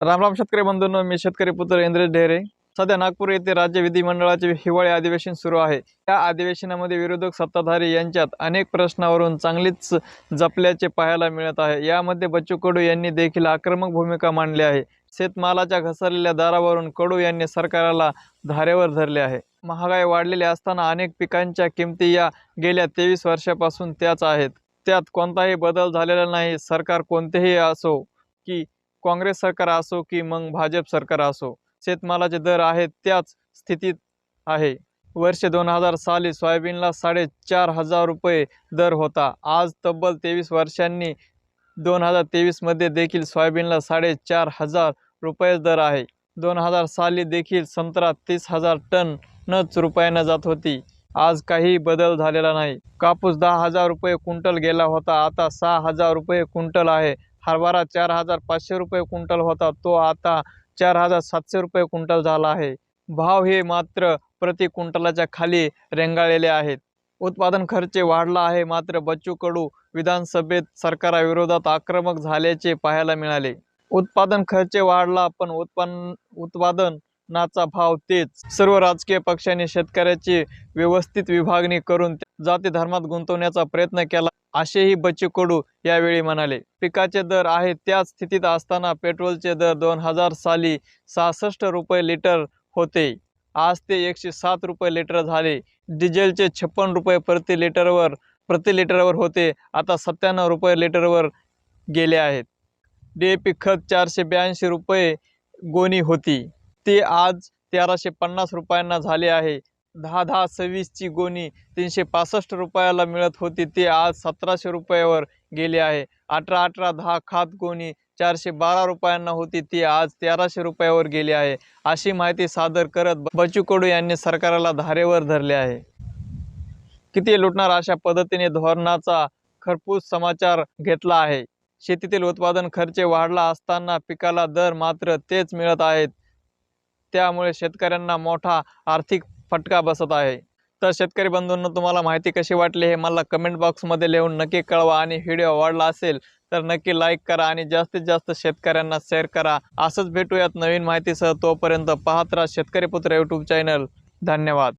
राम राम शेतकरी बंधूंनो मी शेतकरी पुत्र इंद्रेश ढेरे. सध्या नागपूर येथे राज्य विधिमंडळाचे हिवाळी अधिवेशन सुरू आहे. या अधिवेशनामध्ये विरोधक सत्ताधारी यांच्यात अनेक प्रश्नावरून चांगलीच जपल्याचे पाहायला मिळत आहे. यामध्ये बच्चू कडू यांनी देखील आक्रमक भूमिका मांडली आहे. शेतमालाच्या घसरलेल्या दारावरून कडू यांनी सरकारला धारेवर धरले आहे. महागाई वाढलेली असताना अनेक पिकांच्या किमती या गेल्या तेवीस वर्षापासून त्याच आहेत. त्यात कोणताही बदल झालेला नाही. सरकार कोणतेही असो की काँग्रेस सरकार असो की मग भाजप सरकार असो शेतमालाचे दर आहेत त्याच स्थितीत आहे. वर्ष दोन हजार साली सोयाबीनला साडेचार हजार रुपये दर होता. आज तब्बल तेवीस वर्षांनी दोन हजार तेवीसमध्ये देखील सोयाबीनला साडेचार हजार रुपयेच दर आहे. दोन हजार साली देखील संत्रा तीस हजार टनच रुपयानं जात होती. आज काही बदल झालेला नाही. कापूस दहा हजार रुपये क्विंटल गेला होता. आता सहा हजार रुपये क्विंटल आहे. हरभरा चार हजार पाचशे रुपये क्विंटल होता. तो आता चार हजार सातशे रुपये क्विंटल झाला आहे. भाव हे मात्र प्रति क्विंटलाच्या खाली रेंगाळलेले आहेत. उत्पादन खर्च वाढला आहे. मात्र बच्चू कडू विधानसभेत सरकाराविरोधात आक्रमक झाल्याचे पाहायला मिळाले. उत्पादन खर्च वाढला पण उत्पन्न उत्पादन नाचा भाव तेच. सर्व राजकीय पक्षांनी शेतकऱ्याची व्यवस्थित विभागणी करून जाती धर्मात गुंतवण्याचा प्रयत्न केला असेही बच्चू कडू यावेळी म्हणाले. पिकाचे दर आहे त्याच स्थितीत असताना पेट्रोलचे दर दोन हजार साली सहासष्ट रुपये लिटर होते. आज ते एकशे सात रुपये लिटर झाले. डिझेलचे छप्पन रुपये प्रति लिटरवर प्रति लिटरवर होते. आता सत्त्याण्णव रुपये लिटरवर गेले आहेत. डी ए पी खत चारशे ब्याऐंशी रुपये गोणी होती. ते आज तेराशे पन्नास रुपयांना झाले आहे. दहा दहा सव्वीसची गोणी तीनशे पासष्ट रुपयाला मिळत होती ते आज सतराशे रुपयावर गेले आहे. अठरा अठरा दहा खात गोणी चारशे बारा रुपयांना होती ती आज तेराशे रुपयावर गेली आहे. अशी माहिती सादर करत बच्चू कडू यांनी सरकारला धारेवर धरले आहे. किती लुटणार अशा पद्धतीने धोरणाचा खरपूस समाचार घेतला आहे? शेतीतील उत्पादन खर्च वाढला असताना पिकाला दर मात्र तेच मिळत आहेत. त्यामुळे शेतकऱ्यांना मोठा आर्थिक फटका बसत आहे. तर शेतकरी बंधूंना तुम्हाला माहिती कशी वाटली हे मला कमेंट बॉक्समध्ये लिहून नक्की कळवा आणि व्हिडिओ आवडला असेल तर नक्की लाईक करा आणि जास्तीत जास्त शेतकऱ्यांना शेअर करा. असंच भेटूयात नवीन माहितीसह. तोपर्यंत पाहत राहा शेतकरी पुत्र यूट्यूब चॅनल धन्यवाद.